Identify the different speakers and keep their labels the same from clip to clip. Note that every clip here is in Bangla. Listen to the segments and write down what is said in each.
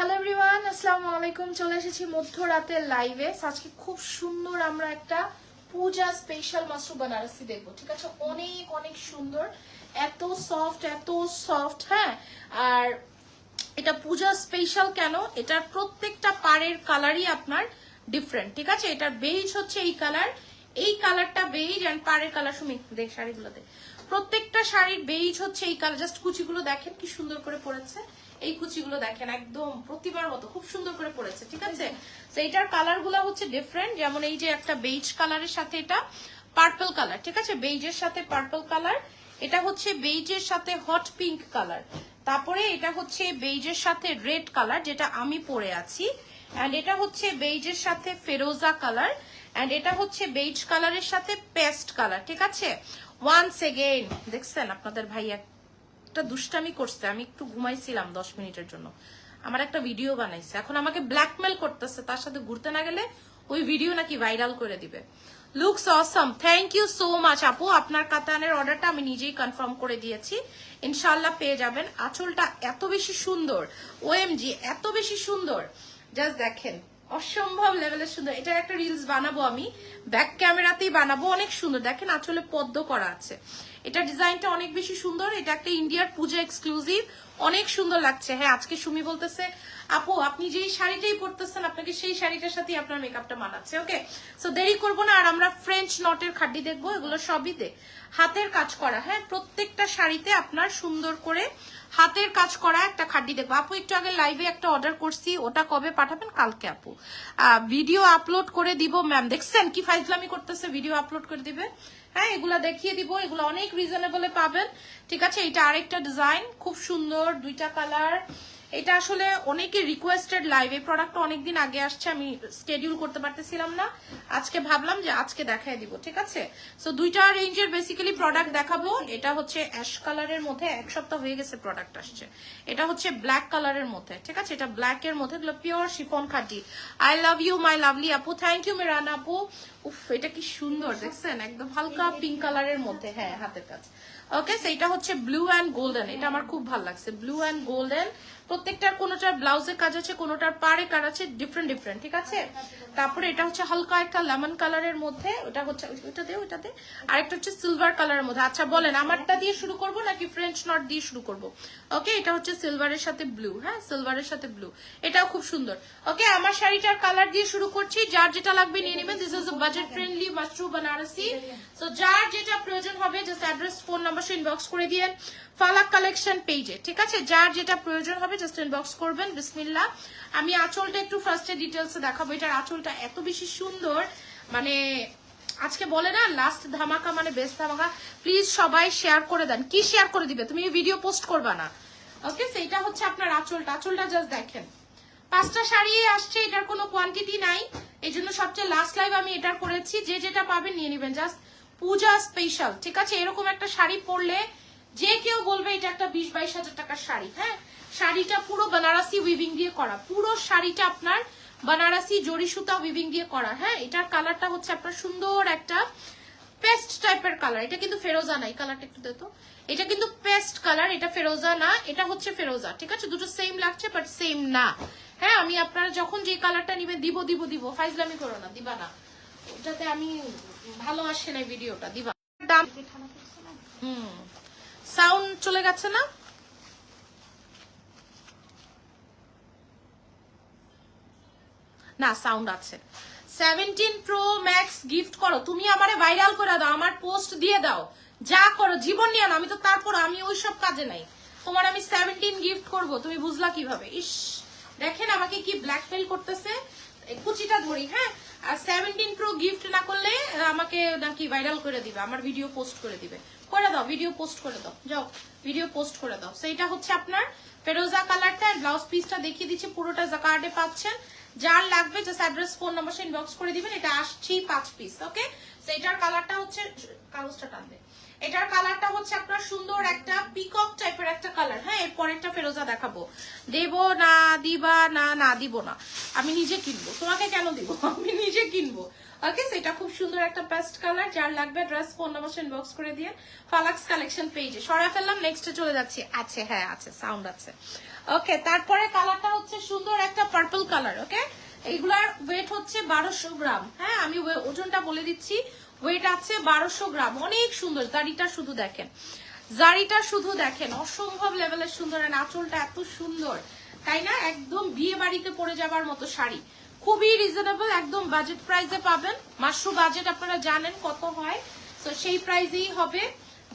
Speaker 1: হ্যালো এভরিওয়ান আসসালামু আলাইকুম। চলে এসেছি মধ্যরাতের লাইভে আজকে খুব সুন্দর আমরা একটা পূজা স্পেশাল মাসরু বানারসি দেখব, ঠিক আছে? অনেক অনেক সুন্দর। এত সফট এত সফট হ্যাঁ? আর এটা পূজা স্পেশাল কেন? এটার প্রত্যেকটা পাড়ের কালারই আপনার ডিফারেন্ট ঠিক আছে? এটার বেজ হচ্ছে এই কালার এই কালারটা বেজ অ্যান্ড পাড়ের কালার সুমি দেখ শাড়িগুলোতে। প্রত্যেকটা শাড়ির বেজ হচ্ছে এই কালার জাস্ট কুচিগুলো দেখেন কি সুন্দর করে পড়েছে। এই কুচিগুলো দেখেন একদম প্রতিবার মতো, খুব সুন্দর করে পড়েছে, ঠিক আছে? তো এইটার কালারগুলো হচ্ছে ডিফারেন্ট যেমন এই যে একটা বেইজ কালারের সাথে এটা পার্পল কালার ঠিক আছে? বেজের সাথে পার্পল কালার এটা হচ্ছে বেজের সাথে হট পিঙ্ক কালার তারপরে এটা হচ্ছে বেজের সাথে রেড কালার যেটা আমি পরে আছি অ্যান্ড এটা হচ্ছে বেজের সাথে ফেরোজা কালার অ্যান্ড এটা হচ্ছে বেইজ কালারের সাথে পেস্ট কালার ঠিক আছে? ওয়ান্স এগেইন দেখছেন আপনাদের ভাইয়া একটা দুষ্টামি করছে। আমি একটু ঘুমাইছিলাম দশ মিনিটের জন্য। আমার একটা ভিডিও বানাইছে। এখন আমাকে ব্ল্যাকমেল করতেছে। তার সাথে ঘুরতে না গেলে ওই ভিডিও নাকি ভাইরাল করে দিবে। Looks awesome thank you so much আপু, আপনার কাতানের অর্ডারটা আমি নিজেই কনফার্ম করে দিয়েছি। ইনশাল্লাহ পেয়ে যাবেন। আঁচলটা এত বেশি সুন্দর। ওএমজি এত বেশি সুন্দর। জাস্ট দেখেন। অসম্ভব লেভেলের সুন্দর। এটার একটা রিলস বানাবো আমি। ব্যাক ক্যামেরাতেই বানাবো। অনেক সুন্দর। দেখেন আসলে পদ্ম করা আছে। এটা ডিজাইনটা অনেক বেশি সুন্দর। এটা একটা ইন্ডিয়ার পূজা এক্সক্লুসিভ অনেক সুন্দর লাগছে। হ্যাঁ আজকে সুমি বলতেছে, আপু, আপনি যেই শাড়িটাই পরতেছেন, আপনাকে সেই শাড়িটার সাথেই আপনার মেকআপটা মানাচ্ছে। ওকে সো দেরি করব না। আর আমরা ফ্রেঞ্চ নটের খাড্ডি দেখব। এগুলো সবই দে হাতের কাজ করা। হ্যাঁ প্রত্যেকটা শাড়িতে আপনার সুন্দর করে হাতের কাজ করা একটা খাড্ডি দেখব। আপু, একটু আগে লাইভে একটা অর্ডার করছি, ওটা কবে পাঠাবেন? কালকে, আপু। ভিডিও আপলোড করে দিব ম্যাম দেখছেন কি ফাইজলামি করতেছে? ভিডিও আপলোড করে দিবে। হ্যাঁ এগুলা দেখিয়ে দিব। এগুলো অনেক রিজনেবলে পাবেন। ঠিক আছে, এটা আরেকটা ডিজাইন খুব সুন্দর, দুইটা কালার এটা আসলে অনেকে রিকোয়েস্টেড লাইভ এই প্রোডাক্টটা অনেকদিন আগে আসছে, আমি স্কেডিউল করতে পারতেছিলাম না। আজকে ভাবলাম যে আজকে দেখাই দিব, ঠিক আছে? সো দুইটা রেঞ্জের বেসিক্যালি প্রোডাক্ট দেখাবো। এটা হচ্ছে অ্যাশ কালারের মধ্যে এক সপ্তাহ হয়ে গেছে প্রোডাক্ট আসছে। এটা হচ্ছে ব্ল্যাক কালারের মধ্যে, ঠিক আছে? এটা ব্ল্যাক এর মধ্যে পিওর শিফন খাটি। I love you my lovely আপু। থ্যাংক ইউ মেরানা আপু। উফ, এটা কি সুন্দর, দেখছেন? একদম হালকা পিঙ্ক কালারের মধ্যে হ্যাঁ হাতের কাজ। ওকে সেইটা হচ্ছে ব্লু অ্যান্ড গোল্ডেন এটা আমার খুব ভালো লাগছে। ব্লু অ্যান্ড গোল্ডেন প্রত্যেকটার কোনোটার ব্লাউজের কাজ আছে, কোনোটার পাড়ে কাজ আছে ডিফারেন্ট ডিফারেন্ট ঠিক আছে? তারপরে এটা হচ্ছে হালকা একটা লেমন কালারের মধ্যে, ওটা হচ্ছে, ওইটা দে ওইটা দে। আরেকটা হচ্ছে সিলভার কালারের মধ্যে। আচ্ছা বলেন, আমারটা দিয়ে শুরু করব নাকি ফ্রেঞ্চ নট দিয়ে শুরু করব? ওকে এটা হচ্ছে সিলভারের সাথে ব্লু হ্যাঁ? সিলভারের সাথে ব্লু এটাও খুব সুন্দর। ওকে আমার শাড়িটার কালার দিয়ে শুরু করছি। যার যেটা লাগবে নিয়ে নেবেন। This is budget friendly Mashru Banarasi so যার যেটা প্রয়োজন হবে জাস্ট অ্যাড্রেস ফোন নাম্বার সে ইনবক্স করে দিয়েন। ফালাক কালেকশন পেজে ঠিক আছে? যার যেটা প্রয়োজন হবে জাস্ট ইনবক্স করবেন, বিসমিল্লাহ। আমি আঁচলটা একটু ফার্স্টে ডিটেলসে দেখাবো। এটার আঁচলটা এত বেশি সুন্দর মানে আজকে বলে না লাস্ট ধামাকা মানে বেস্ট ধামাকা। প্লিজ সবাই শেয়ার করে দেন। কি শেয়ার করে দিবে? তুমি ভিডিও পোস্ট করবা না। ওকে সেইটা হচ্ছে আপনার আঁচলটা। আঁচলটা জাস্ট দেখেন। পাঁচটা শাড়ি আসছে, এটার কোনো কোয়ান্টিটি নাই। এই জন্য সবচেয়ে লাস্ট লাইভ আমি এটার করেছি। যে যেটা পাবেন নিয়ে নেবেন। জাস্ট পূজা স্পেশাল ঠিক আছে? এরকম একটা শাড়ি পরলে যে কেউ বলবে এটা একটা বিশ বাইশ হাজার টাকার শাড়ি হ্যাঁ? শাড়িটা পুরো বেনারসি উইভিং দিয়ে করা। পুরো শাড়িটা আপনার বেনারসি জরি সুতা উইভিং দিয়ে করা হ্যাঁ? এটার কালারটা হচ্ছে আপনার সুন্দর একটা পেস্ট টাইপের কালার এটা কিন্তু ফেরোজা নাই কালারটা একটু দেখো এটা কিন্তু পেস্ট কালার এটা ফেরোজা না এটা হচ্ছে ফেরোজা ঠিক আছে? দুটো সেম লাগছে বাট সেম না। হ্যাঁ আমি আপনারা যখন যে কালারটা নিবে দিব দিব দিব। ফাইজলামি করো না দিবা না। ওটাতে আমি ভালো আসে না ভিডিওটা দিবা। দাম হুম। সাউন্ড চলে গেছে না? না, সাউন্ড আছে। সেভেন্টিন প্রো ম্যাক্স গিফট করো। তুমি আমারে ভাইরাল করে দাও, আমার পোস্ট দিয়ে দাও। যা করো, জীবন নিয়ে আমি তো তারপর, আমি ওই সব কাজে নাই। তোমার আমি সেভেন্টিন গিফট করব, তুমি বুঝলা কীভাবে? ইস, দেখেন আমাকে কি ব্ল্যাকমেল করতেছে। কুচিটা ধরি হ্যাঁ? আর সেভেন্টিন প্রো গিফট না করলে আমাকে নাকি ভাইরাল করে দিবে, আমার ভিডিও পোস্ট করে দিবে। করে দাও ভিডিও পোস্ট করে দাও। যাও ভিডিও পোস্ট করে দাও। সেইটা হচ্ছে আপনার ফেরোজা কালারটা আর ব্লাউজ পিসটা দেখিয়ে দিচ্ছি, পুরোটা জাকার্ডে পাচ্ছেন। যার লাগবে just address phone number inbox করে দিবেন, এটা আসছেই পাঁচ পিস ওকে তো এটার কালারটা হচ্ছে, কাগজটা টানবে এটার কালারটা হচ্ছে আপনার সুন্দর একটা পিকক টাইপের একটা কালার হ্যাঁ? এর পরেরটা ফেরোজা দেখাবো। দেব না, দিবা না না, দিব না। আমি নিজে কিনবো। তোমাকে কেন দিব? আমি নিজে কিনবো। ওকে সেটা খুব সুন্দর একটা পেস্ট কালার যার লাগবে ড্রেস ফোন ইনবক্স করে দিয়ে ফালাক্স কালেকশন পেজে সরা ফেললাম নেক্সটে চলে যাচ্ছি। আছে হ্যাঁ আছে সাউন্ড আছে। ওকে তারপরে কালারটা হচ্ছে সুন্দর একটা পার্পল কালার ওকে এইগুলার ওয়েট হচ্ছে বারোশো গ্রাম। হ্যাঁ আমি ওজনটা বলে দিচ্ছি। ওয়েট আছে বারোশো গ্রাম। অনেক সুন্দর, দাড়িটা শুধু দেখেন। জারিটা শুধু দেখেন, অসম্ভব লেভেলের সুন্দর। আঁচলটা এত সুন্দর, তাই না? একদম বিয়ে বাড়িতে পরে যাবার মতো শাড়ি। খুবই রিজনেবল একদম বাজেট প্রাইসে পাবেন। মাশরু বাজেট আপনারা জানেন কত হয়। তো সেই প্রাইসেই হবে।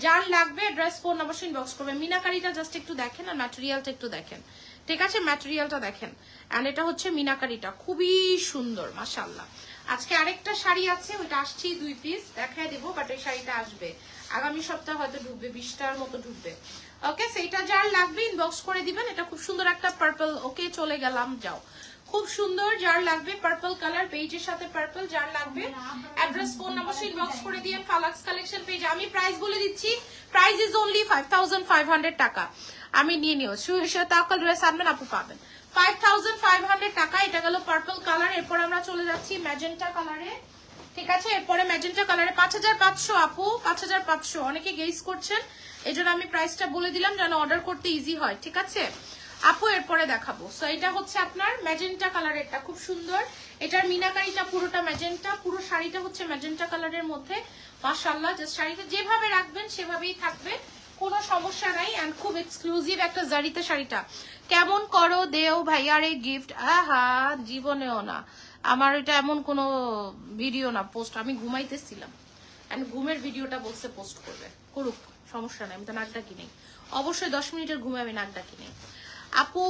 Speaker 1: যার লাগবে ড্রেস ফোন অবশ্যই ইনবক্স করবে। মিনাকারিটা জাস্ট একটু দেখেন আর ম্যাটেরিয়ালটা একটু দেখেন। ঠিক আছে? ম্যাটেরিয়ালটা দেখেন। এন্ড এটা হচ্ছে মিনাকারিটা। খুবই সুন্দর মাশাল্লাহ আজকে আরেকটা শাড়ি আছে, ওইটা আসছি দুই পিস দেখাই দেবো বাট ওই শাড়িটা আসবে। আগামী সপ্তাহে হয়তো ঢুকবে, বিশটার মতো ঢুকবে। ওকে সেইটা যার লাগবে ইনবক্স করে দিবেন। এটা খুব সুন্দর একটা পার্পল ওকে চলে গেলাম, যাও। খুব সুন্দর, যার লাগবে পার্পল কালার পেজের সাথে পার্পল যার লাগবে অ্যাড্রেস ফোন নাম্বার ইনবক্স করে দিয়ে ফালাক্স কালেকশন পেজ আমি প্রাইস বলে দিচ্ছি price is only five thousand five hundred টাকা। আমি নিয়ে নিও। তাকাল ড্রেস আনবেন, আপু পাবেন। ফাইভ থাউজেন্ড ফাইভ হান্ড্রেড টাকা, এটা গেল পার্পল কালার এরপর আমরা চলে যাচ্ছি ম্যাজেন্টা কালারে ঠিক আছে? এরপরে ম্যাজেন্টা কালারে পাঁচ হাজার পাঁচশো, আপু, পাঁচ হাজার পাঁচশো। অনেকে গেস করছেন এই জন্য আমি প্রাইসটা বলে দিলাম, যেন অর্ডার করতে ইজি হয়। ঠিক আছে? আপু, এরপরে দেখাবো। সো এটা হচ্ছে আপনার ম্যাজেন্টা কালারেরটা খুব সুন্দর। এটার মিনাকারিটা পুরোটা ম্যাজেন্টা পুরো শাড়িটা হচ্ছে ম্যাজেন্টা কালারের মধ্যে। মাশাল্লাহ জাস্ট শাড়িটা যেভাবে রাখবেন, সেভাবেই থাকবে। কোনো সমস্যা নাই এন্ড খুব এক্সক্লুসিভ একটা জারিতে শাড়িটা। কেমন করো, দেও ভাইয়ার এই গিফট আহা, জীবনেও না। আমার এটা এমন কোনো ভিডিও না পোস্ট আমি ঘুমাইতেছিলাম। এন্ড ঘুমের ভিডিওটা বলছে পোস্ট করবে। করুক, সমস্যা নাই, আমি তো নাক ডাকি নেই। অবশ্যই দশ মিনিটের ঘুমে আমি নাক ডাকি নেই। আপু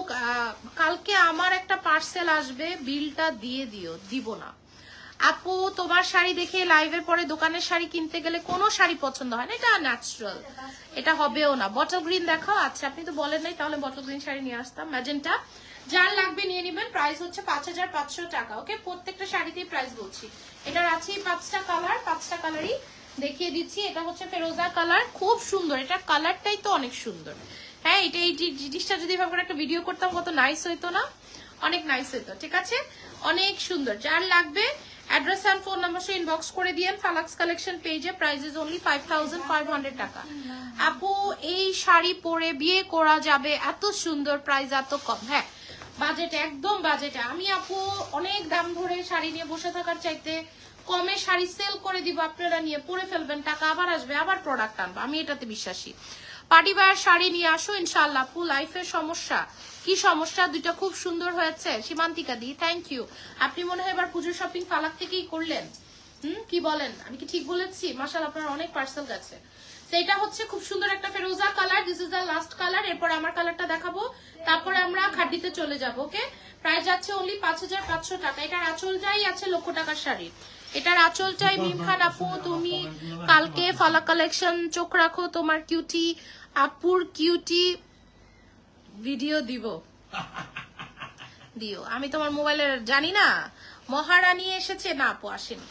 Speaker 1: কালকে আমার একটা পার্সেল আসবে বিলটা দিয়ে দিও, দিব না। আপু, তোমার শাড়ি দেখে লাইভের পরে দোকানের শাড়ি কিনতে গেলে কোনো শাড়ি পছন্দ হয় না? এটা ন্যাচারাল এটা হবেও না। বটল গ্রিন দেখাও। আচ্ছা আপনি তো বলেন নাই, তাহলে বটল গ্রিন শাড়ি নিয়ে আসতাম। ম্যাজেন্টা যার লাগবে নিয়ে নেবেন। প্রাইস হচ্ছে পাঁচ হাজার পাঁচশো টাকা ওকে প্রত্যেকটা শাড়িতেই প্রাইস বলছি। এটার আছে পাঁচটা কালার পাঁচটা কালারই দেখিয়ে দিচ্ছি। এটা হচ্ছে ফেরোজা কালার খুব সুন্দর। এটার কালারটাই তো অনেক সুন্দর। হ্যাঁ এটা এই জিনিসটা যদি ভাবে একটা ভিডিও করতাম, কত নাইস হইতো না? অনেক নাইস হইতো, ঠিক আছে? অনেক সুন্দর। যার লাগবে অ্যাড্রেস অ্যান্ড ফোন নাম্বার সে ইনবক্স করে দিয়েন। ফালাক্স কালেকশন পেজে প্রাইস ইজ অনলি ফাইভ টাকা। আপু, এই শাড়ি পরে বিয়ে করা যাবে, এত সুন্দর প্রাইস এত কম। হ্যাঁ বাজেট একদম বাজেটে আমি আপু, অনেক দাম ধরে শাড়ি নিয়ে বসে থাকার চাইতে কমে শাড়ি সেল করে দিব আপনারা নিয়ে। পরে ফেলবেন, টাকা আবার আসবে, আবার প্রোডাক্ট আনব। আমি এটাতে বিশ্বাসী। পার্টি বায়ার শাড়ি নিয়ে আসো ইনশাল্লাহ আপু লাইফের সমস্যা। কি সমস্যা? দুইটা খুব সুন্দর হয়েছে। সীমান্তিকা দি থ্যাংক ইউ আপনি মনে হয় এবার পুজোর শপিং ফালাক থেকেই করলেন। হুম কি বলেন? আমি কি ঠিক বলেছি? মাসাল আপনার অনেক পার্সেল গেছে। সেটা হচ্ছে খুব সুন্দর একটা ফেরোজা colour this is the last colour এরপর আমার কালারটা দেখাবো। তারপরে আমরা খাড্ডিতে চলে যাব ওকে প্রাইস যাচ্ছে অনলি পাঁচ হাজার পাঁচশো টাকা। এটার আঁচলটাই আছে লক্ষ টাকার শাড়ি। এটার আঁচলটাই মিম খান আপু তুমি কালকে ফালা কালেকশন চোখ রাখো তোমার কিউটি আপুর কিউটি ভিডিও দিব। দিও। আমি তোমার মোবাইলের জানি না? মহারানী এসেছে। না আপু আসেনি।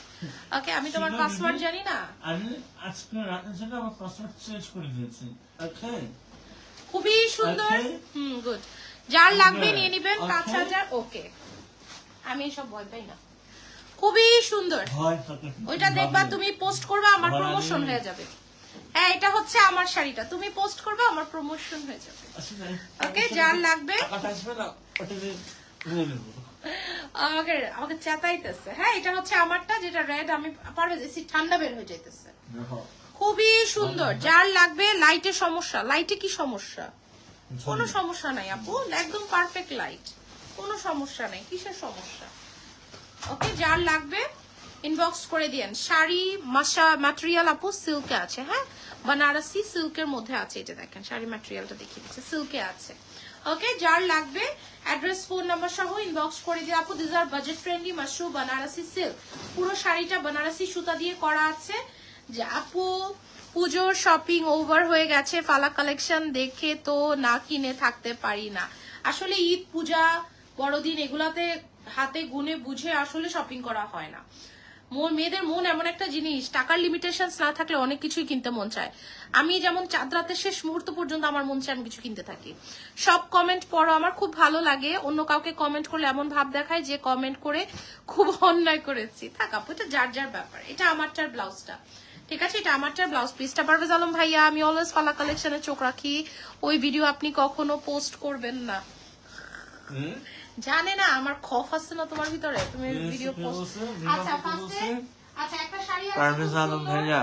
Speaker 1: ওকে আমি তোমার পাসওয়ার্ড জানি না?
Speaker 2: আমি আজকে রাতের জন্য আমার পাসওয়ার্ড চেঞ্জ করে দিয়েছি। ওকে?
Speaker 1: খুবই সুন্দর. হুম গুড যার লাগবে নিয়ে নিবেন. পাঁচ হাজার। ওকে। আমি সব ভয় পাই না। খুবই সুন্দর। ওইটা দেখবা তুমি পোস্ট করবে আমার প্রমোশন হয়ে যাবে। হ্যাঁ এটা হচ্ছে আমার শাড়িটা। তুমি পোস্ট করবে আমার প্রমোশন হয়ে যাবে।
Speaker 2: আচ্ছা, তাই।
Speaker 1: Okay, যার লাগবে?
Speaker 2: নেব।
Speaker 1: আমাকে আমাকে চেতাইতেছে হ্যাঁ এটা হচ্ছে আমারটা যেটা রেড আমি পারবে ঠান্ডা বের হয়ে যাইতেছে। খুবই সুন্দর। যার লাগবে লাইটের সমস্যা। লাইটে কি সমস্যা? কোনো সমস্যা নাই আপু। একদম পারফেক্ট লাইট কোনো সমস্যা নাই কিসের সমস্যা? ওকে যার লাগবে ইনবক্স করে দিয়েন। শাড়ি মাসা ম্যাটেরিয়াল আপু সিল্কে আছে হ্যাঁ? বানারসি সিল্কের মধ্যে আছে এটা দেখেন, শাড়ি ম্যাটেরিয়ালটা দেখিয়ে দিচ্ছে সিল্কে আছে। ওকে যার লাগবে অ্যাড্রেস ফোন নাম্বার সহ ইনবক্স করে দিয়ে আপু this are budget friendly Mashru Banarasi silk পুরো শাড়িটা বানারসি সুতা দিয়ে করা আছে। যে আপু, পুজোর শপিং ওভার হয়ে গেছে, ফালা কালেকশন দেখে তো না কিনে থাকতে পারি না। আসলে ঈদ, পূজা, বড়দিন এগুলাতে হাতে গুনে বুঝে আসলে শপিং করা হয় না। মেয়েদের মন এমন একটা জিনিস, টাকার লিমিটেশন না থাকলে অনেক কিছুই কিনতে মন চায়। আমি যেমন চাঁদ রাতের শেষ মুহূর্ত পর্যন্ত আমার মন চায় আমি কিছু কিনতে থাকি। সব কমেন্ট পড়ো, আমার খুব ভালো লাগে। অন্য কাউকে কমেন্ট করলে এমন ভাব দেখায় যে কমেন্ট করে খুব অন্যায় করেছি। থাক আপু, এটা যার যার ব্যাপার। এটা আমারটার ব্লাউজটা ঠিক আছে? এটা আমারটার ব্লাউজ পিসটা পারভেজ আলম ভাইয়া, আমি অলওয়েজ ফালা কালেকশনে চোখ রাখি। ওই ভিডিও আপনি কখনো পোস্ট করবেন না? জানে না আমার খফ আছে না তোমার ভিতরে? তুমি ভিডিও পোস্ট আচ্ছা ফার্স্টে আচ্ছা একটা শাড়ি
Speaker 2: পারভেজ আলম ভাইয়া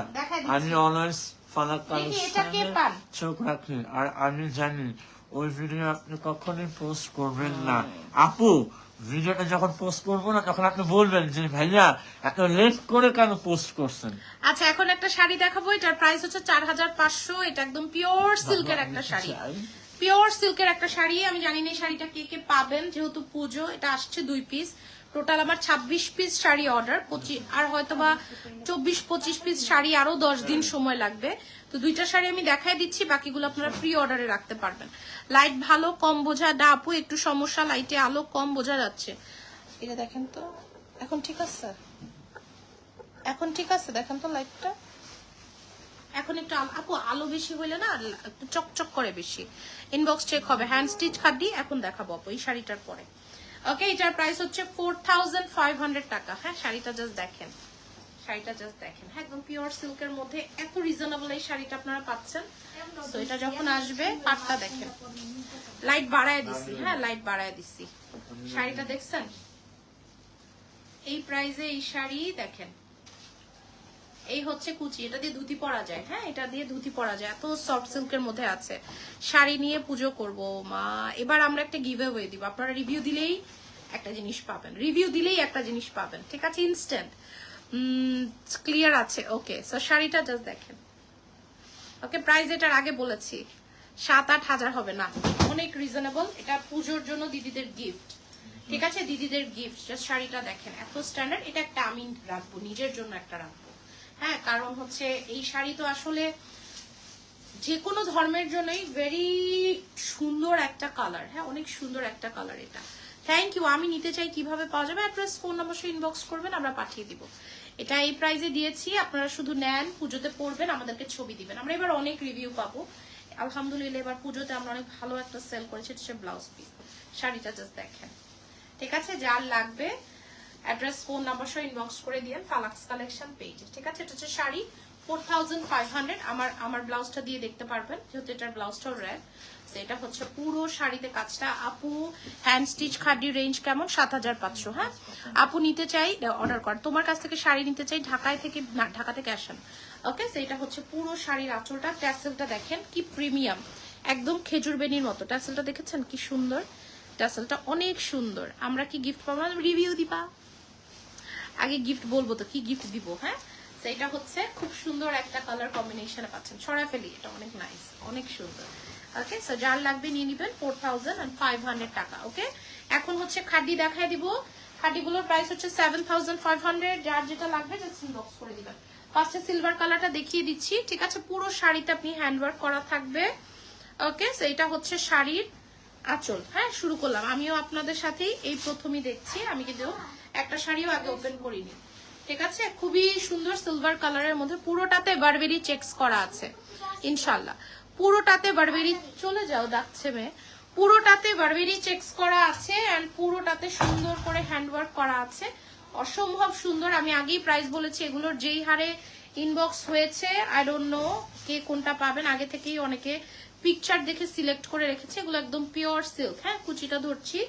Speaker 2: আমি অলওয়েজ ফালাক
Speaker 1: দেখি, এটা কে
Speaker 2: কালেকশনে
Speaker 1: পান?
Speaker 2: চোখ রাখি। আর আমি জানি ওই ভিডিও আপনি কখনোই পোস্ট করবেন না। আপু ভিডিওটা যখন পোস্ট করব না তখন আপনি বলবেন যে ভাইয়া এত লেট করে কেন পোস্ট করছেন?
Speaker 1: আচ্ছা এখন একটা শাড়ি দেখাবো এটার প্রাইস হচ্ছে চার হাজার পাঁচশো। এটা একদম পিওর সিল্কের একটা শাড়ি। পিওর সিল্কের একটা শাড়ি, আমি জানি না শাড়িটা কে কে পাবেন, যেহেতু পুজো, এটা আসছে দুই পিস টোটাল আমার ছাব্বিশ পিস শাড়ি অর্ডার আর হয়তো বা চব্বিশ, পঁচিশ পিস শাড়ি আরও দশ দিন সময় লাগবে। তো দুইটা শাড়ি আমি দেখাই দিচ্ছি, বাকিগুলো আপনারা প্রি অর্ডারে রাখতে পারবেন। লাইট ভালো, কম বোঝা। ডা আপু, একটু সমস্যা লাইটে আলো কম বোঝা যাচ্ছে। এটা দেখেন তো। এখন ঠিক আছে এখন ঠিক আছে, দেখেন তো লাইটটা এখন একটু আপু, আলো বেশি হইলে না একটু চকচক করে বেশি। ইনবক্স চেক হবে। হ্যান্ড স্টিচ খাড্ডি এখন দেখাবো আপু, এই শাড়িটার পরে। ওকে এটার প্রাইস হচ্ছে ফোর টাকা। হ্যাঁ শাড়িটা জাস্ট দেখেন। শাড়িটা জাস্ট দেখেন। হ্যাঁ একদম পিওর সিল্কের মধ্যে এত রিজনেবল এই শাড়িটা আপনারা পাচ্ছেন। তো এটা যখন আসবে, পাটটা দেখেন। লাইট বাড়ায় দিছি। হ্যাঁ লাইট বাড়ায় দিছি। শাড়িটা দেখছেন? এই প্রাইসে এই শাড়ি, দেখেন। এই হচ্ছে কুচি, এটা দিয়ে ধুতি পরা যায় হ্যাঁ? এটা দিয়ে ধুতি পরা যায়, এত সফট সিল্কের মধ্যে আছে। শাড়ি নিয়ে পুজো করব, মা। এবার আমরা একটা গিভ অ্যাওয়ে দিব। আপনারা রিভিউ দিলেই একটা জিনিস পাবেন। রিভিউ দিলেই একটা জিনিস পাবেন, ঠিক আছে? ইনস্ট্যান্ট ক্লিয়ার আছে ওকে সো শাড়িটা জাস্ট দেখেন। ওকে প্রাইস এটার আগে বলেছি, সাত আট হাজার হবে না। অনেক রিজনেবল এটা পুজোর জন্য দিদিদের গিফট ঠিক আছে? দিদিদের গিফট জাস্ট শাড়িটা দেখেন। এত স্ট্যান্ডার্ড এটা একটা আমি রাখব, নিজের জন্য একটা রাখব। হ্যাঁ কারণ হচ্ছে এই শাড়ি তো আসলে যে কোনো ধর্মের জন্যই ভেরি সুন্দর একটা কালার হ্যাঁ অনেক সুন্দর একটা কালার এটা। থ্যাংক ইউ আমি নিতে চাই কীভাবে পাওয়া যাবে? অ্যাড্রেস ফোন নম্বর ইনবক্স করবেন, আমরা পাঠিয়ে দিব। এটা এই প্রাইজে দিয়েছি, আপনারা শুধু নেন, পুজোতে পড়বেন আমাদেরকে ছবি দিবেন। আমরা এবার অনেক রিভিউ পাবো। আলহামদুলিল্লাহ, এবার পুজোতে আমরা অনেক ভালো একটা সেল করেছি, এটা ব্লাউজ পিস শাড়িটা জাস্ট দেখেন। ঠিক আছে, যার লাগবে অ্যাড্রেস ফোন নাম্বার সহ ইনবক্স করে দিয়েন ফালাক্স কালেকশন পেজে ঠিক আছে? এটা হচ্ছে sari four thousand five hundred আমার আমার ব্লাউজটা দিয়ে দেখতে পারবেন, যেহেতু এটার ব্লাউজটাও র্যাড এটা হচ্ছে পুরো শাড়িতে কাজটা। আপু হ্যান্ড স্টিচ খাডি রেঞ্জ কেমন? সাত হাজার পাঁচশো হ্যাঁ? আপু নিতে চাই অর্ডার কর। তোমার কাছ থেকে শাড়ি নিতে চাই, ঢাকায় থেকে, না ঢাকা থেকে আসেন ওকে সেটা হচ্ছে পুরো শাড়ির আঁচলটা। ট্যাসেলটা দেখেন, কি প্রিমিয়াম একদম খেজুর বেনির মতো। ট্যাসেলটা দেখেছেন? কি সুন্দর। ট্যাসেলটা অনেক সুন্দর। আমরা কি গিফট পাবো? রিভিউ দিবা। আগে গিফট বলব তো, কি গিফট দিব হ্যাঁ? সেটা হচ্ছে খুব সুন্দর একটা কালার কম্বিনেশনে পাচ্ছেন। সরাই ফেলি, এটা অনেক নাইস অনেক সুন্দর। ওকে সো যার লাগবে নিয়ে নিবেন four thousand and five hundred টাকা ওকে এখন হচ্ছে খাড্ডি দেখায় দিব। খাড্ডিগুলোর প্রাইস হচ্ছে সেভেন থাউজেন্ড ফাইভ হান্ড্রেড যার যেটা লাগবে জাস্ট ইনবক্স করে দিবেন। ফার্স্টে সিলভার কালারটা দেখিয়ে দিচ্ছি, ঠিক আছে? পুরো শাড়িতে আপনি হ্যান্ডওয়ার্ক করা থাকবে। ওকে সো এটা হচ্ছে শাড়ির আঁচল হ্যাঁ? শুরু করলাম। আমিও আপনাদের সাথেই এই প্রথমই দেখছি, আমি কিন্তু একটা শাড়িও আগে ওপেন করিনি। ঠিক আছে? খুবই সুন্দর সিলভার কালারের মধ্যে পুরোটাতে বারবেরি চেকস করা আছে ইনশাল্লাহ পুরোটাতে বারবেরি চলে যাও ডাকছে মেয়ে। পুরোটাতে বারবেরি চেকস করা আছে এন্ড পুরোটাতে সুন্দর করে হ্যান্ডওয়ার্ক করা আছে। অসম্ভব সুন্দর, আমি আগেই প্রাইস বলেছি, এগুলোর যেই হারে ইনবক্স হয়েছে আই ডোন্ট নো কে কোনটা পাবেন। আগে থেকেই অনেকে পিকচার দেখে সিলেক্ট করে রেখেছে, এগুলো একদম পিওর সিল্ক হ্যাঁ কুচিটা ধরছি।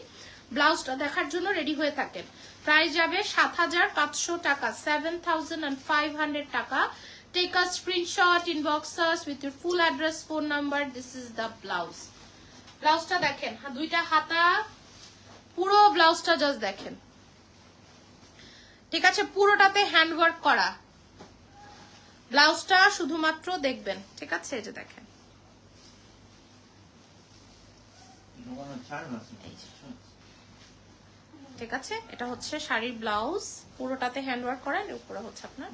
Speaker 1: ব্লাউজটা দেখার জন্য রেডি হয়ে থাকেন। প্রাইস যাবে সাত হাজার পাঁচশো টাকা seven thousand and five hundred টাকা। Take a screenshot inbox us with your full address phone number this is the blouse ব্লাউজটা দেখেন হ্যাঁ, দুইটা হাতা পুরো ব্লাউজটা জাস্ট দেখেন। ঠিক আছে পুরোটাতে হ্যান্ডওয়ার্ক করা। ব্লাউজটা শুধুমাত্র দেখবেন ঠিক আছে এই যে দেখেন
Speaker 2: দোকানে ছাড় আছে।
Speaker 1: এই যে। ঠিক আছে? এটা হচ্ছে শাড়ির ব্লাউজ। পুরোটাতে হ্যান্ডওয়ার্ক করা এর উপরে হচ্ছে আপনার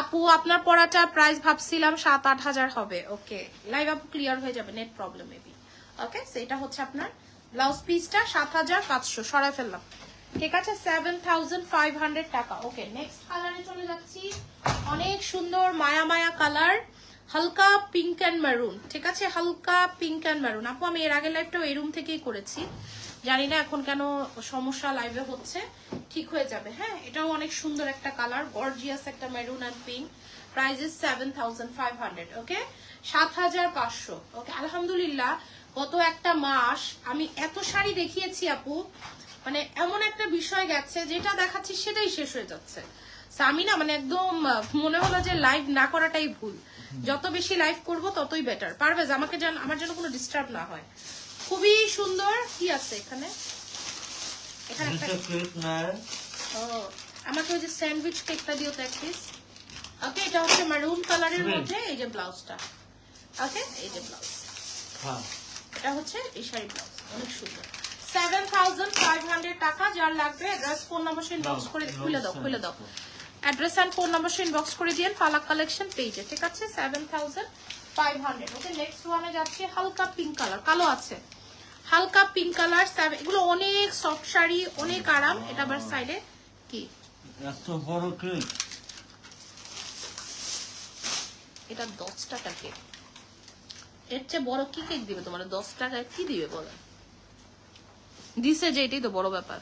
Speaker 1: আপু আপনার পড়াটা প্রাইস ভাবছিলাম সাত আট হাজার হবে। ওকে লাইভ আপু ক্লিয়ার হয়ে যাবে নেট প্রবলেম মেবি ওকে সেটা হচ্ছে আপনার ব্লাউজ পিসটা সাত হাজার পাঁচশো সরাই ফেললাম। ঠিক আছে সেভেন থাউজেন্ড ফাইভ হান্ড্রেড টাকা। ওকে নেক্সট কালারে চলে যাচ্ছি। অনেক সুন্দর মায়া মায়া কালার হালকা পিঙ্ক অ্যান্ড মেরুন ঠিক আছে হালকা পিঙ্ক অ্যান্ড মেরুন আপু আমি এর আগের লাইফটাও এই রুম থেকেই করেছি। জানি না এখন কেন সমস্যা লাইভে হচ্ছে। ঠিক হয়ে যাবে হ্যাঁ? এটাও অনেক সুন্দর একটা কালার গর্জিয়াস একটা maroon and pink price is seven thousand five hundred okay সাত হাজার পাঁচশো ওকে আলহামদুলিল্লাহ, গত একটা মাস আমি এত শাড়ি দেখিয়েছি আপু মানে এমন একটা বিষয় গেছে, যেটা দেখাচ্ছি সেটাই শেষ হয়ে যাচ্ছে। আমি না মানে একদম, মনে হলো যে লাইভ না করাটাই ভুল। যত বেশি লাইভ করব ততই বেটার পারভেজ, আমাকে যেন, আমার যেন কোনো ডিস্টার্ব না হয়। খুবই সুন্দর। কি আছে এখানে? এখানে একটা
Speaker 2: কেক নেয়
Speaker 1: ও আমাকে ওই যে স্যান্ডউইচ কেকটা দিও তো এক পিস ওকে এটা হচ্ছে মারুন কালারের মধ্যে এই যে ব্লাউজটা। ওকে এই যে ব্লাউজ।
Speaker 2: হ্যাঁ।
Speaker 1: এটা হচ্ছে এই শাড়ি ব্লাউজ অনেক সুন্দর। সেভেন থাউজেন্ড ফাইভ হান্ড্রেড টাকা যার লাগবে অ্যাড্রেস ফোন নাম্বার সে ইনবক্স করে খুলে দাও খুলে দাও। অ্যাড্রেস অ্যান্ড ফোন নাম্বার সে ইনবক্স করে দিয়েন ফালাক কালেকশন পেজে ঠিক আছে? Seven thousand five hundred okay next ওয়ানে যাচ্ছে হালকা পিঙ্ক কালার কালো আছে। হালকা পিঙ্ক কালার এগুলো অনেক সফট শাড়ি অনেক আরাম। এটা আবার সাইডে কি?
Speaker 2: বড়
Speaker 1: এটা দশ টাকা কেক এর চেয়ে বড় কি কেক দিবে তোমার? দশ টাকায় কি দিবে বলো? দিছে যে এটাই তো বড় ব্যাপার।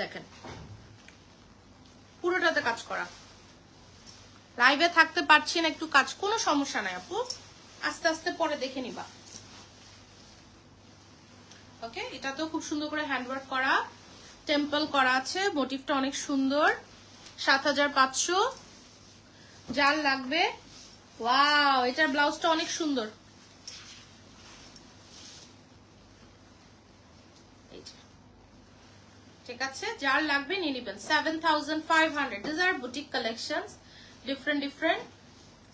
Speaker 1: দেখেন। পুরোটাতে কাজ করা। লাইভে থাকতে পারছি না, একটু কাজ, কোনো সমস্যা নাই আপু। আস্তে আস্তে পরে দেখে নিবা। ওকে এটা তো খুব সুন্দর করে হ্যান্ডওয়ার্ক করা টেম্পল করা আছে মোটিভটা অনেক সুন্দর, সাত হাজার পাঁচশো। যার লাগবে ওয়াও এটার ব্লাউজটা অনেক সুন্দর। ঠিক আছে, যার লাগবে নিয়ে নিবেন। Seven thousand five hundred R boutique collection different different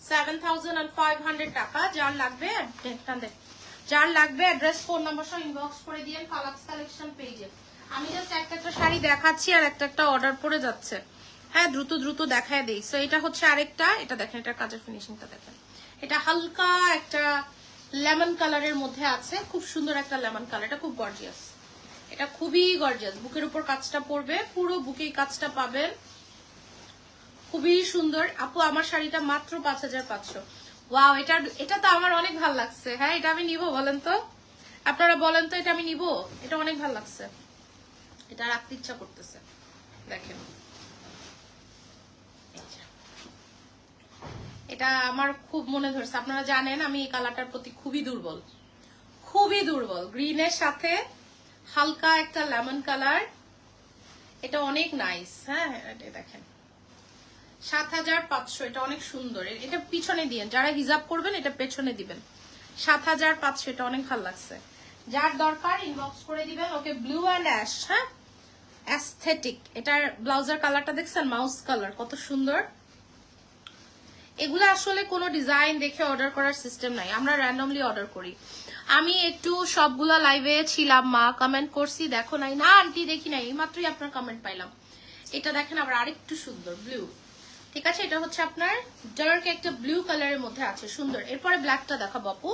Speaker 1: seven thousand and five hundred টাকা। যার লাগবে যার লাগবে অ্যাড্রেস ফোন নাম্বার সহ ইনবক্স করে দিয়ে কালাক্স কালেকশন পেজে আমি জাস্ট একটা একটা শাড়ি দেখাচ্ছি আর একটা একটা অর্ডার পড়ে যাচ্ছে। হ্যাঁ দ্রুত দ্রুত দেখায় দিই। সো এটা হচ্ছে আরেকটা। এটা দেখেন, এটা কাজের ফিনিশিংটা দেখেন। এটা হালকা একটা লেমন কালারের মধ্যে আছে। খুব সুন্দর একটা লেমন কালার এটা খুব গর্জিয়াস এটা খুবই গর্জিয়াস বুকের উপর কাজটা পড়বে পুরো বুকেই কাজটা পাবেন। খুবই সুন্দর। আপু, আমার শাড়িটা মাত্র পাঁচ হাজার পাঁচশো। ওয়াও, এটা এটা তো আমার অনেক ভালো লাগছে। হ্যাঁ এটা আমি নিব, বলেন তো। আপনারা বলেন তো, এটা আমি নিব? এটা অনেক ভালো লাগছে। এটা রাখতে ইচ্ছা করতেছে। দেখেন। এটা আমার খুব মনে ধরছে। আপনারা জানেন, আমি এই কালারটার প্রতি খুবই দুর্বল। খুবই দুর্বল। গ্রিনের সাথে হালকা একটা লেমন কালার। এটা অনেক নাইস। হ্যাঁ এটা দেখেন। সাত হাজার পাঁচশো, এটা অনেক সুন্দর। এটা পিছনে দিয়েন যারা হিজাব করবেন, এটা পেছনে দিবেন। সাত হাজার পাঁচশো, এটা অনেক ভালো লাগছে। যার দরকার ইনবক্স করে দিবেন। ওকে ব্লু অ্যান্ড অ্যাশ হ্যাঁ? অ্যাস্থেটিক এটার ব্লাউজার কালারটা দেখছেন? মাউস কালার কত সুন্দর। এগুলো আসলে কোনো ডিজাইন দেখে অর্ডার করার সিস্টেম নাই। আমরা র্যান্ডমলি অর্ডার করি। আমি একটু সবগুলা লাইভে ছিলাম, মা কমেন্ট করছি, দেখো নাই। না আন্টি দেখি নাই, এইমাত্রই আপনার কমেন্ট পাইলাম। এটা দেখেন আবার আরেকটু সুন্দর ব্লু ঠিক আছে? এটা হচ্ছে আপনার ডার্ক একটা ব্লু কালারের মধ্যে আছে, সুন্দর। এরপরে ব্ল্যাকটা দেখাবো আপু।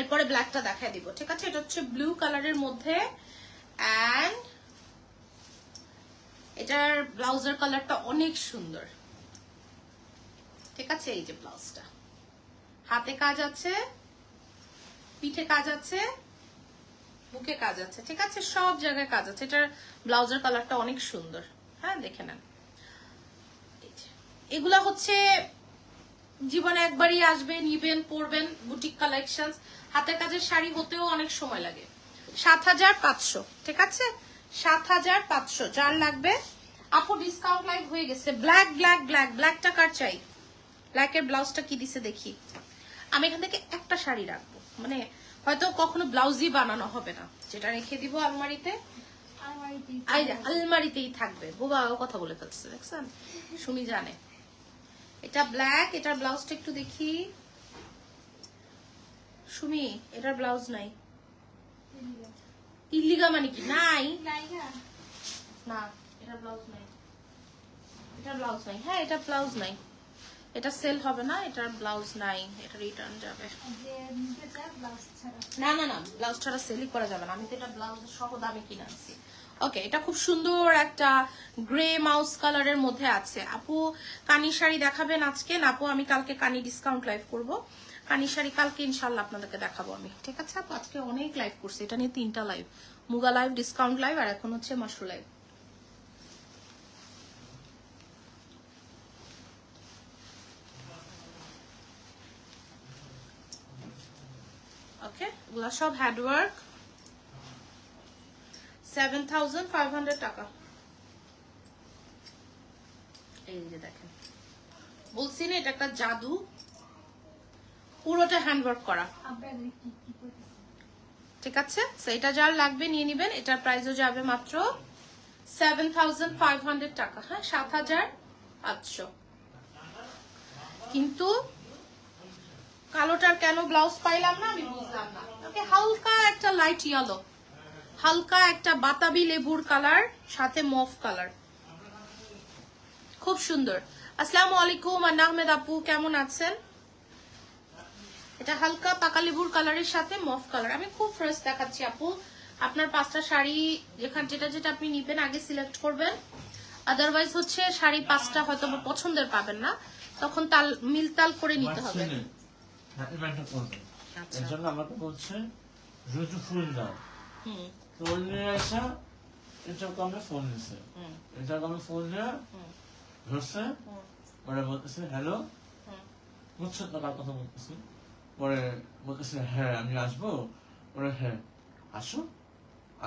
Speaker 1: এরপরে ব্ল্যাকটা দেখায় দিব, ঠিক আছে? এটা হচ্ছে ব্লু কালারের মধ্যে অ্যান্ড এটার ব্লাউজের কালারটা অনেক সুন্দর। ঠিক আছে? এই যে ব্লাউজটা। হাতে কাজ আছে, পিঠে কাজ আছে, বুকে কাজ আছে, ঠিক আছে? সব জায়গায় কাজ আছে। এটার ব্লাউজের কালারটা অনেক সুন্দর। হ্যাঁ দেখে নেন। এগুলা হচ্ছে জীবনে একবারই আসবে নিবেন পরবেন বুটিক কালেকশন হাতের কাজের শাড়ি হতেও অনেক সময় লাগে। সাত হাজার পাঁচশো ঠিক আছে? সাত হাজার পাঁচশো যার লাগবে। আপু ডিসকাউন্ট লাইভ হয়ে গেছে। ব্ল্যাক ব্ল্যাক ব্ল্যাক ব্ল্যাকটা কার চাই? ব্ল্যাকের ব্লাউজটা কি দিছে দেখি। আমি এখান থেকে একটা শাড়ি রাখব। মানে হয়তো কখনো ব্লাউজই বানানো হবে না। যেটা রেখে দিব আলমারিতে। আলমারিতেই থাকবে। বোবা কথা বলে ফেলছে দেখছেন? সুমি জানে। এটা ব্ল্যাক এটার ব্লাউজটা একটু দেখি। সুমি এটার ব্লাউজ নাই। ইল্লিগা মানে কি? নাই? না এটা ব্লাউজ নাই। এটা ব্লাউজ নাই। হ্যাঁ এটা ব্লাউজ নাই। এটা সেল হবে না এটার ব্লাউজ নাই। এটা রিটার্ন যাবে। না না না ব্লাউজ ছাড়া সেলই করা যাবে না। আমি তো এটা ব্লাউজ সহ দামে কিনে আনছি। ওকে এটা খুব সুন্দর একটা গ্রে মাউস কালারের মধ্যে আছে। আপু, কানি শাড়ি দেখাবেন আজকে? না, আপু, আমি কালকে কানি ডিসকাউন্ট লাইভ করব। কানি শাড়ি কালকে ইনশাল্লাহ আপনাদেরকে দেখাবো আমি। ঠিক আছে, আপু? আজকে অনেক লাইভ করছি। এটা নিয়ে তিনটা live muga live discount live আর এখন হচ্ছে মাশরু লাইভ ওকে এগুলা সব handwork seven thousand five hundred টাকা। এই যে দেখেন। বলছি না এটা একটা জাদু। পুরোটা হ্যান্ডওয়ার্ক করা।
Speaker 3: আপনার কি কি করতেছে
Speaker 1: ঠিক আছে? এটা যার লাগবে নিয়ে নিবেন। এটার প্রাইসও যাবে মাত্র সেভেন থাউজেন্ড ফাইভ হান্ড্রেড টাকা। হ্যাঁ সাত হাজার আটশো। কিন্তু কালোটার কেন ব্লাউজ পাইলাম না আমি বুঝলাম না। ওকে হালকা একটা লাইট ইয়েলো হালকা একটা বাতাবি লেবুর কালার সাথে মফ কালার খুব সুন্দর। আসসালামু আলাইকুম আন্না আহমেদ আপু কেমন আছেন? এটা হালকা পাকা লেবুর কালারের সাথে মফ কালার আমি খুব ফ্রেশ দেখাচ্ছি আপু। আপনার পাঁচটা শাড়ি যেখান যেটা যেটা আপনি নিবেন আগে সিলেক্ট করবেন। আদারওয়াইজ হচ্ছে শাড়ি পাঁচটা হয়তো পছন্দের পাবেন না। তখন তাল মিলতাল করে নিতে হবে।
Speaker 2: হ্যাঁ,
Speaker 1: আচ্ছা।
Speaker 2: এর জন্য আমাকে বলছে রুজু ফুল দাও।
Speaker 1: হুম।
Speaker 2: ফুল নিয়ে আসা এটা কমে ফোন নিছে। এটা কমে ফোন নিয়ে ধরছে পরে বলতেছে হ্যালো বুঝছ তো কার কথা বলতেছি? পরে বলতেছে হ্যাঁ আমি আসব। পরে হ্যাঁ আসো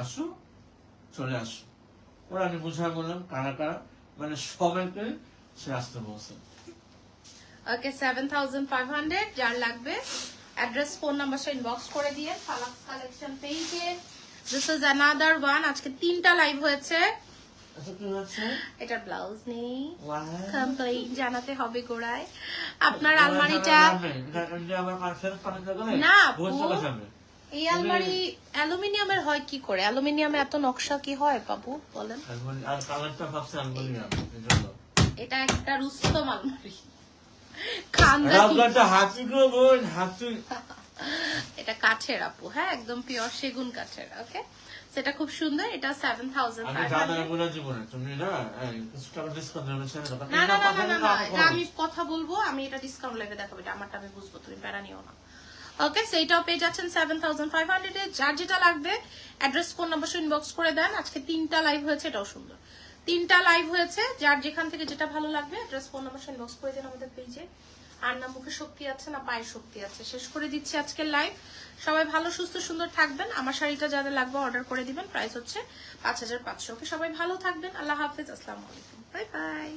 Speaker 2: আসো চলে আসো। পরে আমি বুঝা বললাম কারা কারা? মানে সবাইকে সে আসতে বলছে।
Speaker 1: Okay seven thousand five hundred যার লাগবে অ্যাড্রেস ফোন নাম্বার সে ইনবক্স করে দিয়ে ফালাক্স কালেকশন পেজে দিস ইজ অ্যানাদার ওয়ান আজকে তিনটা লাইভ হয়েছে।
Speaker 2: আচ্ছা
Speaker 1: এটার ব্লাউজ নেই। কমপ্লেইন জানাতে হবে গোড়ায়। আপনার আলমারিটা না, এই আলমারি অ্যালুমিনিয়ামের হয় কি করে? অ্যালুমিনিয়ামে এত নকশা কি হয় বাবু বলেন। এটা একটা রুস্তম আলমারি। খানদানি
Speaker 2: হাতি গো বোন হাতি
Speaker 1: এটা কাঠের আপু হ্যাঁ একদম পিওর সেগুন কাঠের ওকে সেটা খুব সুন্দর এটা সেভেন থাউজেন্ড
Speaker 2: আমি না
Speaker 1: না না না। না
Speaker 2: কথা
Speaker 1: আমি কথা বলব আমি এটা ডিসকাউন্ট লেগে দেখাবো এটা আমারটা আমি বুঝব তুমি প্যারা নিও না। ওকে সেইটাও পেয়ে যাচ্ছেন সেভেন থাউজেন্ড ফাইভ হান্ড্রেড যার যেটা লাগবে অ্যাড্রেস ফোন নাম্বার ইনবক্স করে দেন। আজকে তিনটা লাইভ হয়েছে এটাও সুন্দর। তিনটা লাইভ হয়েছে যার যেখান থেকে যেটা ভালো লাগবে অ্যাড্রেস ফোন নাম্বার ইনবক্স করে দেন আমাদের পেজে আর না মুখে শক্তি আছে, না পায়ে শক্তি আছে। শেষ করে দিচ্ছি আজকের লাইভ সবাই ভালো, সুস্থ, সুন্দর থাকবেন। আমার শাড়িটা যাদের লাগবে অর্ডার করে দিবেন। প্রাইস হচ্ছে পাঁচ হাজার পাঁচশো। সবাই ভালো থাকবেন। আল্লাহ হাফিজ। আসসালামু আলাইকুম। Bye bye